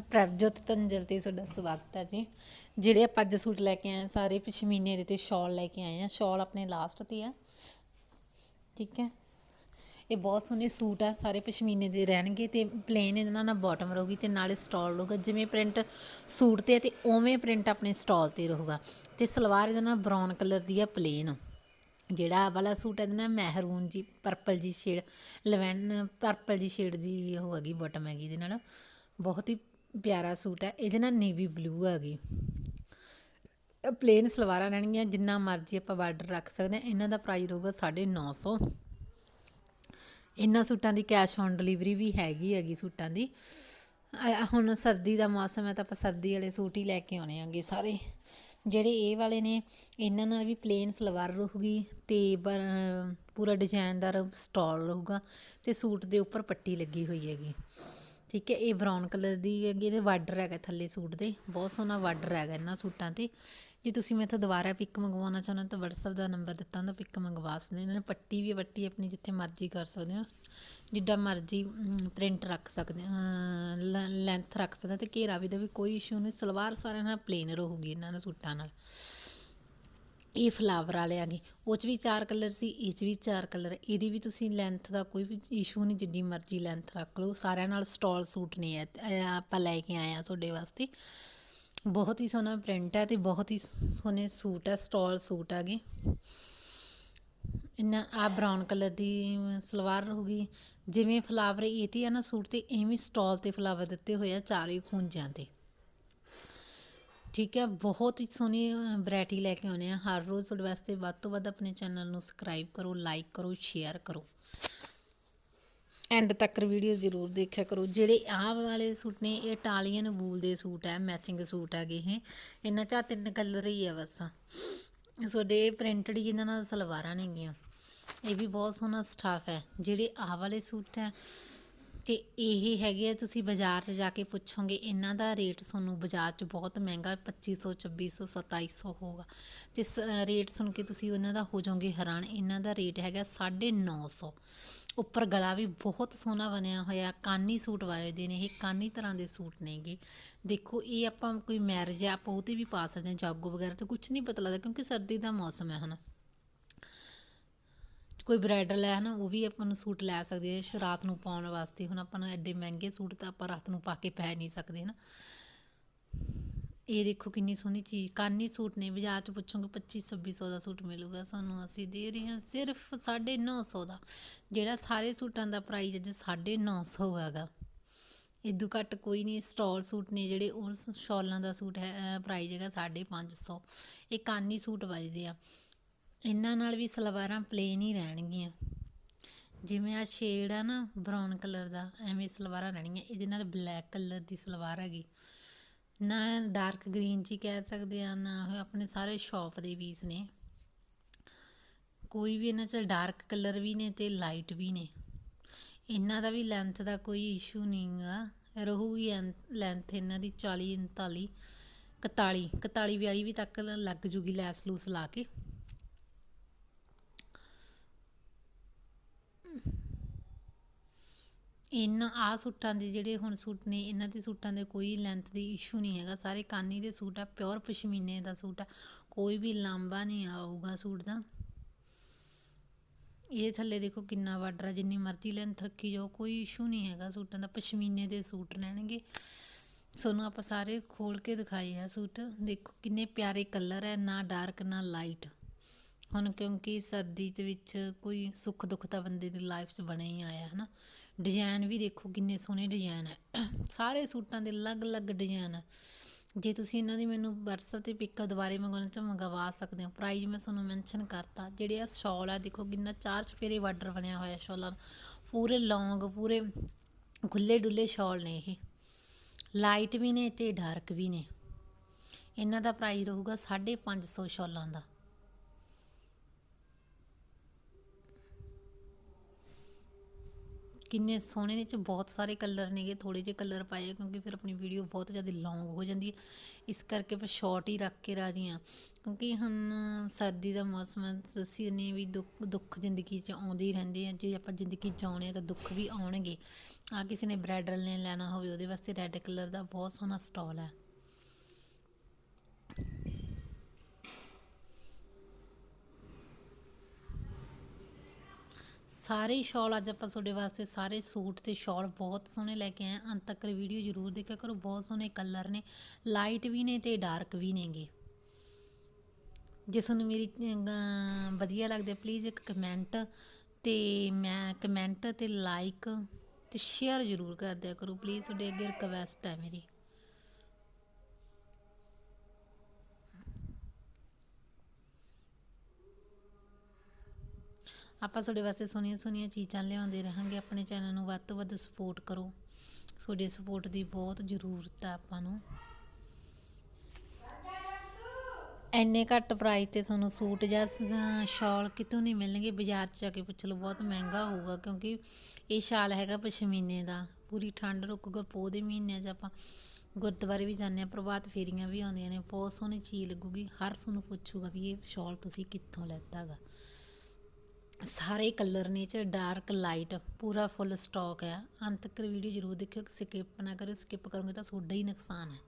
ਪ੍ਰਭਜੋਤ ਧੰਜਲ ਤੇ ਤੁਹਾਡਾ ਸਵਾਗਤ ਹੈ ਜੀ। ਜਿਹੜੇ ਆਪਾਂ ਅੱਜ ਸੂਟ ਲੈ ਕੇ ਆਏ ਹਾਂ, ਸਾਰੇ ਪਸ਼ਮੀਨੇ ਦੇ ਤੇ ਸ਼ਾਲ ਲੈ ਕੇ ਆਏ ਆ ਸ਼ਾਲ ਆਪਣੇ ਲਾਸਟ ਤੇ ਆ। ਠੀਕ ਹੈ? ਇਹ ਬਹੁਤ ਸੋਹਣੇ ਸੂਟ ਆ ਸਾਰੇ ਪਸ਼ਮੀਨੇ ਦੇ ਰਹਿਣਗੇ ਤੇ ਪਲੇਨ ਇਹਨਾਂ ਨਾਲ ਬਾਟਮ ਰਹੂਗੀ ਤੇ ਨਾਲੇ ਸਟਾਲ ਰਹੂਗਾ। ਜਿਵੇਂ ਪ੍ਰਿੰਟ ਸੂਟ ਤੇ ਆ ਤੇ ਉਵੇਂ ਪ੍ਰਿੰਟ ਆਪਣੇ ਸਟਾਲ ਤੇ ਰਹੂਗਾ। ਤੇ ਸਲਵਾਰ ਇਹਦੇ ਨਾਲ ਬ੍ਰਾਊਨ ਕਲਰ ਦੀ ਆ ਪਲੇਨ ਜਿਹੜਾ ਵਾਲਾ ਸੂਟ ਹੈ ਇਹਦੇ ਨਾਲ ਮਹਿਰੂਨ ਜੀ ਪਰਪਲ ਜੀ ਸ਼ੇਡ ਲਵੈਨ ਪਰਪਲ ਜੀ ਸ਼ੇਡ ਦੀ ਉਹ ਹੈਗੀ ਬਾਟਮ ਹੈਗੀ ਇਹਦੇ ਨਾਲ। ਬਹੁਤ ਹੀ ਪਿਆਰਾ ਸੂਟ ਹੈ, ਇਹਦੇ ਨਾਲ ਨੇਵੀ ਬਲੂ ਹੈਗੀ ਪਲੇਨ ਸਲਵਾਰਾਂ ਰਹਿਣਗੀਆਂ, ਜਿੰਨਾ ਮਰਜ਼ੀ ਆਪਾਂ ਬਾਰਡਰ ਰੱਖ ਸਕਦੇ ਹਾਂ, ਇਹਨਾਂ ਦਾ ਪ੍ਰਾਈਸ ਰਹੂਗਾ 950 ਇਹਨਾਂ ਸੂਟਾਂ ਦੀ ਕੈਸ਼ ਔਨ ਡਿਲੀਵਰੀ ਵੀ ਹੈਗੀ ਹੈਗੀ ਸੂਟਾਂ ਦੀ। ਹੁਣ ਸਰਦੀ ਦਾ ਮੌਸਮ ਹੈ ਤਾਂ ਆਪਾਂ ਸਰਦੀ ਵਾਲੇ ਸੂਟ ਹੀ ਲੈ ਕੇ ਆਉਣੇ ਆਂਗੇ ਸਾਰੇ। ਜਿਹੜੇ ਇਹ ਵਾਲੇ ਨੇ, ਇਹਨਾਂ ਨਾਲ ਵੀ ਪਲੇਨ ਸਲਵਾਰ ਰਹੂਗੀ ਤੇ ਪੂਰਾ ਡਿਜ਼ਾਈਨਦਾਰ ਸਟਾਲ ਰਹੂਗਾ ਤੇ ਸੂਟ ਦੇ ਉੱਪਰ ਪੱਟੀ ਲੱਗੀ ਹੋਈ ਹੈਗੀ। ਠੀਕ ਹੈ, ਇਹ ਬ੍ਰਾਊਨ ਕਲਰ ਦੀ ਹੈਗੀ, ਇਹਦੇ ਬਾਰਡਰ ਹੈਗਾ ਥੱਲੇ ਸੂਟ ਦੇ, ਬਹੁਤ ਸੋਹਣਾ ਬਾਰਡਰ ਹੈਗਾ ਇਹਨਾਂ ਸੂਟਾਂ ਤੇ। ਜੇ ਤੁਸੀਂ ਮੈਥੋਂ ਦੁਬਾਰਾ ਪਿਕ ਮੰਗਵਾਉਣਾ ਚਾਹੁੰਦੇ ਤਾਂ WhatsApp ਦਾ ਨੰਬਰ ਦਿੱਤਾ ਹੁੰਦਾ ਪਿਕ ਮੰਗਵਾ ਸਕਦੇ ਇਹਨਾਂ ਨੇ ਪੱਟੀ ਵੀ ਪੱਟੀ ਆਪਣੀ ਜਿੱਥੇ ਮਰਜ਼ੀ ਕਰ ਸਕਦੇ ਹੋ, ਜਿੱਦਾਂ ਮਰਜ਼ੀ ਪ੍ਰਿੰਟ ਰੱਖ ਸਕਦੇ ਲੈਂਥ ਰੱਖ ਸਕਦੇ ਹੋ ਤੇ ਘੇਰਾ ਵੀ ਦਾ ਵੀ ਕੋਈ ਇਸ਼ੂ ਨਹੀਂ, ਸਲਵਾਰ ਸਾਰਿਆਂ ਨਾਲ ਪਲੇਨ ਰਹੂਗੀ ਇਹਨਾਂ ਦੇ ਸੂਟਾਂ ਨਾਲ। ਇਹ ਫਲਾਵਰ ਵਾਲੇ ਆ ਗਏ। ਉਹ 'ਚ ਵੀ ਚਾਰ ਕਲਰ ਸੀ, ਇਹ 'ਚ ਵੀ ਚਾਰ ਕਲਰ। ਇਹਦੀ ਵੀ ਤੁਸੀਂ ਲੈਂਥ ਦਾ ਕੋਈ ਵੀ ਇਸ਼ੂ ਨਹੀਂ, ਜਿੰਨੀ ਮਰਜ਼ੀ ਲੈਂਥ ਰੱਖ ਲਓ। ਸਾਰਿਆਂ ਨਾਲ ਸਟਾਲ ਸੂਟ ਨੇ ਆਪਾਂ ਲੈ ਕੇ ਆਏ ਆ ਤੁਹਾਡੇ ਵਾਸਤੇ। ਬਹੁਤ ਹੀ ਸੋਹਣਾ ਪ੍ਰਿੰਟ ਹੈ ਤੇ ਬਹੁਤ ਹੀ ਸੋਹਣੇ ਸੂਟ ਹੈ ਸਟਾਲ ਸੂਟ ਹੈਗੇ। ਇਹਨਾਂ ਆ ਬ੍ਰਾਊਨ ਕਲਰ ਦੀ ਸਲਵਾਰ ਰਹੂਗੀ ਜਿਵੇਂ ਫਲਾਵਰ ਇਹ ਤੇ ਆ ਨਾ ਸੂਟ ਤੇ ਐਵੇਂ ਸਟਾਲ ਤੇ ਫਲਾਵਰ ਦਿੱਤੇ ਹੋਏ ਆ ਚਾਰੇ ਖੂੰਜਾਂ ਤੇ। ਠੀਕ ਹੈ, ਬਹੁਤ ਹੀ ਸੋਹਣੀ ਵੈਰਾਈਟੀ ਲੈ ਕੇ ਆਉਨੇ ਆ ਹਰ ਰੋਜ਼ ਤੁਹਾਡੇ ਵਾਸਤੇ ਵੱਧ ਤੋਂ ਵੱਧ ਆਪਣੇ ਚੈਨਲ ਨੂੰ ਸਬਸਕ੍ਰਾਈਬ ਕਰੋ ਲਾਈਕ ਕਰੋ ਸ਼ੇਅਰ ਕਰੋ। ਐਂਡ ਤੱਕ ਵੀਡੀਓ ਜ਼ਰੂਰ ਦੇਖਿਆ ਕਰੋ। ਜਿਹੜੇ ਆਹ ਵਾਲੇ ਸੂਟ ਨੇ, ਇਹ ਇਟਾਲੀਅਨ ਵੂਲ ਦੇ ਸੂਟ ਹੈ ਮੈਚਿੰਗ ਸੂਟ ਹੈਗੇ ਇਹ। ਇਹਨਾਂ ਚਾ ਤਿੰਨ ਕਲਰ ਹੀ ਆ ਬਸ। ਤੁਹਾਡੇ ਪ੍ਰਿੰਟਡ ਜਿਹਨਾਂ ਨਾਲ ਸਲਵਾਰਾਂ ਨੇਗੀਆਂ। ਇਹ ਵੀ ਬਹੁਤ ਸੋਹਣਾ ਸਟਾਫ ਹੈ। ਜਿਹੜੇ ਆਹ ਵਾਲੇ ਸੂਟ ਹੈ ਅਤੇ ਇਹ ਹੈਗੇ ਆ, ਤੁਸੀਂ ਬਾਜ਼ਾਰ 'ਚ ਜਾ ਕੇ ਪੁੱਛੋਗੇ, ਇਹਨਾਂ ਦਾ ਰੇਟ ਤੁਹਾਨੂੰ ਬਾਜ਼ਾਰ 'ਚ ਬਹੁਤ ਮਹਿੰਗਾ ਪੱਚੀ ਸੌ, ਛੱਬੀ ਸੌ 2500 2600 2700 ਅਤੇ ਸ ਰੇਟ ਸੁਣ ਕੇ ਤੁਸੀਂ ਉਹਨਾਂ ਦਾ ਹੋ ਜਾਓਗੇ ਹੈਰਾਨ, ਇਹਨਾਂ ਦਾ ਰੇਟ ਹੈਗਾ 950 ਉੱਪਰ ਗਲਾ ਵੀ ਬਹੁਤ ਸੋਹਣਾ ਬਣਿਆ ਹੋਇਆ, ਕਾਨੀ ਸੂਟ ਵਾਏ ਦੇ ਨੇ, ਇਹ ਕਾਨੀ ਤਰ੍ਹਾਂ ਦੇ ਸੂਟ ਨੇਗੇ ਦੇਖੋ, ਇਹ ਆਪਾਂ ਕੋਈ ਮੈਰਿਜ ਹੈ, ਆਪਾਂ ਉਹ 'ਤੇ ਵੀ ਪਾ ਸਕਦੇ ਹਾਂ, ਜਾਗੋ ਵਗੈਰਾ ਤੇ ਕੁਝ ਨਹੀਂ ਪਤਾ ਲੱਗਦਾ, ਕਿਉਂਕਿ ਸਰਦੀ ਦਾ ਮੌਸਮ ਹੈ ਹੁਣ। ਕੋਈ ਬ੍ਰਾਈਡਲ ਹੈ ਨਾ ਉਹ ਵੀ ਆਪਾਂ ਨੂੰ ਸੂਟ ਲੈ ਸਕਦੇ ਆ ਰਾਤ ਨੂੰ ਪਾਉਣ ਵਾਸਤੇ, ਹੁਣ ਆਪਾਂ ਨੂੰ ਐਡੇ ਮਹਿੰਗੇ ਸੂਟ ਤਾਂ ਆਪਾਂ ਰਾਤ ਨੂੰ ਪਾ ਕੇ ਪੈ ਨਹੀਂ ਸਕਦੇ ਨਾ ਇਹ ਦੇਖੋ ਕਿੰਨੀ ਸੋਹਣੀ ਚੀਜ਼, ਕਾਨੀ ਸੂਟ ਨੇ, ਬਾਜ਼ਾਰ 'ਚ ਪੁੱਛੋਗੇ 25 2600 ਦਾ ਸੂਟ ਮਿਲੂਗਾ, ਸਾਨੂੰ ਅਸੀਂ ਦੇ ਰਹੇ ਹਾਂ ਸਿਰਫ 950 ਦਾ, ਜਿਹੜਾ ਸਾਰੇ ਸੂਟਾਂ ਦਾ ਪ੍ਰਾਈਸ ਅੱਜ 950 ਹੈਗਾ। ਇਦੋਂ ਘੱਟ ਕੋਈ ਨਹੀਂ ਸਟਾਲ ਸੂਟ ਨੇ ਜਿਹੜੇ, ਉਹ ਸ਼ਾਲਾਂ ਦਾ ਸੂਟ ਹੈ ਪ੍ਰਾਈਸ ਹੈਗਾ 550 ਇਹ ਕਾਨੀ ਸੂਟ ਵੱਜਦੇ ਆ। ਇਹਨਾਂ ਨਾਲ ਵੀ ਸਲਵਾਰਾਂ ਪਲੇਨ ਹੀ ਰਹਿਣਗੀਆਂ। ਜਿਵੇਂ ਆ ਸ਼ੇਡ ਆ ਨਾ ਬ੍ਰਾਊਨ ਕਲਰ ਦਾ, ਐਵੇਂ ਸਲਵਾਰਾਂ ਰਹਿਣਗੀਆਂ। ਇਹਦੇ ਨਾਲ ਬਲੈਕ ਕਲਰ ਦੀ ਸਲਵਾਰ ਹੈਗੀ। ਨਾ ਡਾਰਕ ਗ੍ਰੀਨ ਜੀ ਕਹਿ ਸਕਦੇ ਆ, ਨਾ ਉਹ ਆਪਣੇ ਸਾਰੇ ਸ਼ਾਪ ਦੇ ਪੀਸ ਨੇ। ਕੋਈ ਵੀ ਇਹਨਾਂ 'ਚ ਡਾਰਕ ਕਲਰ ਵੀ ਨੇ ਤੇ ਲਾਈਟ ਵੀ ਨੇ। ਇਹਨਾਂ ਦਾ ਵੀ ਲੈਂਥ ਦਾ ਕੋਈ ਇਸ਼ੂ ਨਹੀਂਗਾ ਰਹੂਗੀ ਲੈਂਥ ਇਹਨਾਂ ਦੀ 40 39 41 41 42 ਵੀ ਤੱਕ ਲੱਗ ਜੂਗੀ ਲੈਸ ਲੂਸ ਲਾ ਕੇ। ਇਹਨਾਂ ਆ ਸੂਟਾਂ ਦੇ ਜਿਹੜੇ ਹੁਣ ਸੂਟ ਨੇ, ਇਹਨਾਂ ਦੇ ਸੂਟਾਂ ਦੇ ਕੋਈ ਲੈਂਥ ਦੀ ਇਸ਼ੂ ਨਹੀਂ ਹੈਗਾ। ਸਾਰੇ ਕਾਨੀ ਦੇ ਸੂਟ ਆ ਪਿਓਰ ਪਸ਼ਮੀਨੇ ਦਾ ਸੂਟ ਆ। ਕੋਈ ਵੀ ਲੰਬਾ ਨਹੀਂ ਆਊਗਾ ਸੂਟ ਦਾ। ਇਹ ਥੱਲੇ ਦੇਖੋ ਕਿੰਨਾ ਬਾਰਡਰ ਆ, ਜਿੰਨੀ ਮਰਜ਼ੀ ਲੈਂਥ ਰੱਖੀ ਜਾਓ, ਕੋਈ ਇਸ਼ੂ ਨਹੀਂ ਹੈਗਾ ਸੂਟਾਂ ਦਾ। ਪਸ਼ਮੀਨੇ ਦੇ ਸੂਟ ਲੈਣਗੇ ਤੁਹਾਨੂੰ ਆਪਾਂ ਸਾਰੇ ਖੋਲ ਕੇ ਦਿਖਾਏ ਆ ਸੂਟ। ਦੇਖੋ ਕਿੰਨੇ ਪਿਆਰੇ ਕਲਰ ਹੈ ਨਾ ਡਾਰਕ ਨਾ ਲਾਈਟ ਹੁਣ ਕਿਉਂਕਿ ਸਰਦੀ ਦੇ ਵਿੱਚ ਕੋਈ ਸੁੱਖ ਦੁੱਖ ਤਾਂ ਬੰਦੇ ਦੀ ਲਾਈਫ 'ਚ ਬਣਿਆ ਹੀ ਆਇਆ ਹੈ ਨਾ ਡਿਜ਼ਾਈਨ ਵੀ ਦੇਖੋ ਕਿੰਨੇ ਸੋਹਣੇ ਡਿਜ਼ਾਈਨ ਹੈ। ਸਾਰੇ ਸੂਟਾਂ ਦੇ ਅਲੱਗ-ਅਲੱਗ ਡਿਜ਼ਾਈਨ ਹੈ। ਜੇ ਤੁਸੀਂ ਇਹਨਾਂ ਦੀ ਮੈਨੂੰ WhatsApp ਤੇ ਪਿਕ ਦੁਬਾਰੇ ਮੰਗਵਾਉਣਾ ਚਾਹੋ ਮੰਗਵਾ ਸਕਦੇ ਹੋ। ਪ੍ਰਾਈਸ ਮੈਂ ਤੁਹਾਨੂੰ ਮੈਂਸ਼ਨ ਕਰਤਾ। ਜਿਹੜੇ ਆ ਸ਼ਾਲ ਆ, ਦੇਖੋ ਕਿੰਨਾ ਚਾਰ ਚਫੇਰੇ ਬਾਰਡਰ ਬਣਿਆ ਹੋਇਆ ਸ਼ਾਲਾਂ ਦਾ ਪੂਰੇ ਲੌਂਗ ਪੂਰੇ ਖੁੱਲੇ ਡੁੱਲੇ ਸ਼ਾਲ ਨੇ ਇਹ। ਲਾਈਟ ਵੀ ਨੇ ਤੇ ਡਾਰਕ ਵੀ ਨੇ। ਇਹਨਾਂ ਦਾ ਪ੍ਰਾਈਸ ਰਹੂਗਾ 550 ਸ਼ਾਲਾਂ ਦਾ। ਕਿੰਨੇ ਸੋਹਣੇ ਨੇ ਚ ਬਹੁਤ ਸਾਰੇ ਕਲਰ ਨੇਗੇ ਥੋੜੇ ਜਿਹੇ ਕਲਰ ਪਾਏ ਆ, ਕਿਉਂਕਿ ਫਿਰ ਆਪਣੀ ਵੀਡੀਓ ਬਹੁਤ ਜ਼ਿਆਦਾ ਲੌਂਗ ਹੋ ਜਾਂਦੀ ਹੈ। ਇਸ ਕਰਕੇ ਮੈਂ ਸ਼ਾਰਟ ਹੀ ਰੱਖ ਕੇ ਰਾਜੀ ਹਾਂ, ਕਿਉਂਕਿ ਹੁਣ ਸਰਦੀ ਦਾ ਮੌਸਮ ਹੈ, ਅਸੀਂ ਨੇ ਵੀ ਦੁੱਖ ਦੁੱਖ ਜ਼ਿੰਦਗੀ 'ਚ ਆਉਂਦੇ ਹੀ ਰਹਿੰਦੇ ਆ ਜੇ ਆਪਾਂ ਜ਼ਿੰਦਗੀ ਜਿਉਂਦੇ ਆ ਤਾਂ ਦੁੱਖ ਵੀ ਆਉਣਗੇ। ਆ ਕਿਸੇ ਨੇ ਬ੍ਰਾਈਡਲ ਨੇ ਲੈਣਾ ਹੋਵੇ, ਉਹਦੇ ਵਾਸਤੇ ਰੈੱਡ ਕਲਰ ਦਾ ਬਹੁਤ ਸੋਹਣਾ ਸਟਾਲ ਹੈ। ਸਾਰੇ ਹੀ ਸ਼ਾਲ ਅੱਜ ਆਪਾਂ ਤੁਹਾਡੇ ਵਾਸਤੇ ਸਾਰੇ ਸੂਟ ਤੇ ਸ਼ਾਲ ਬਹੁਤ ਸੋਹਣੇ ਲੈ ਕੇ ਆਏ ਅੰਤ ਤੱਕ ਵੀਡੀਓ ਜ਼ਰੂਰ ਦੇਖਿਆ ਕਰੋ, ਬਹੁਤ ਸੋਹਣੇ ਕਲਰ ਨੇ ਲਾਈਟ ਵੀ ਨੇ ਤੇ ਡਾਰਕ ਵੀ ਨੇਗੇ। ਜੇ ਤੁਹਾਨੂੰ ਮੇਰੀ ਵਧੀਆ ਲੱਗਦੇ ਪਲੀਜ਼ ਇੱਕ ਕਮੈਂਟ ਤੇ ਮੈਂ ਕਮੈਂਟ ਤੇ ਲਾਈਕ ਤੇ ਸ਼ੇਅਰ ਜ਼ਰੂਰ ਕਰ ਦਿਆ ਕਰੋ। ਪਲੀਜ਼ ਤੁਹਾਡੇ ਅੱਗੇ ਰਿਕਵੈਸਟ ਹੈ ਮੇਰੀ। ਆਪਾਂ ਤੁਹਾਡੇ ਵਾਸਤੇ ਸੋਹਣੀਆਂ ਸੋਹਣੀਆਂ ਚੀਜ਼ਾਂ ਲਿਆਉਂਦੇ ਰਹਾਂਗੇ। ਆਪਣੇ ਚੈਨਲ ਨੂੰ ਵੱਧ ਤੋਂ ਵੱਧ ਸਪੋਰਟ ਕਰੋ। ਤੁਹਾਡੇ ਸਪੋਰਟ ਦੀ ਬਹੁਤ ਜ਼ਰੂਰਤ ਆ ਆਪਾਂ ਨੂੰ। ਇੰਨੇ ਘੱਟ ਪ੍ਰਾਈਸ ਤੇ ਤੁਹਾਨੂੰ ਸੂਟ ਜਾਂ ਸ- ਸ਼ਾਲ ਕਿਤੋਂ ਨਹੀਂ ਮਿਲਣਗੇ। ਬਾਜ਼ਾਰ 'ਚ ਜਾ ਕੇ ਪੁੱਛ ਲਓ, ਬਹੁਤ ਮਹਿੰਗਾ ਹੋਊਗਾ ਕਿਉਂਕਿ ਇਹ ਸ਼ਾਲ ਹੈਗਾ ਪਸ਼ਮੀਨੇ ਦਾ। ਪੂਰੀ ਠੰਡ ਰੁਕੂਗਾ ਪੋਹ ਦੇ ਮਹੀਨਿਆਂ 'ਚ ਆਪਾਂ ਗੁਰਦੁਆਰੇ ਵੀ ਜਾਂਦੇ ਆ ਪ੍ਰਭਾਤ ਫੇਰੀਆਂ ਵੀ ਆਉਂਦੀਆਂ ਨੇ। ਬਹੁਤ ਸੋਹਣੀ ਚੀਜ਼ ਲੱਗੂਗੀ। ਹਰ ਤੁਹਾਨੂੰ ਪੁੱਛੂਗਾ ਵੀ ਇਹ ਸ਼ਾਲ ਤੁਸੀਂ ਕਿੱਥੋਂ ਲੈਤਾ ਗਾ। ਸਾਰੇ ਕਲਰ ਨੇ ਚ ਡਾਰਕ ਲਾਈਟ, ਪੂਰਾ ਫੁੱਲ ਸਟਾਕ ਹੈ। ਅੰਤ ਤੱਕ ਵੀਡੀਓ ਜ਼ਰੂਰ ਦੇਖਿਓ, ਸਕਿੱਪ ਨਾ ਕਰਿਓ, ਸਕਿੱਪ ਕਰੋਗੇ ਤਾਂ ਤੁਹਾਡਾ ਹੀ ਨੁਕਸਾਨ ਹੈ।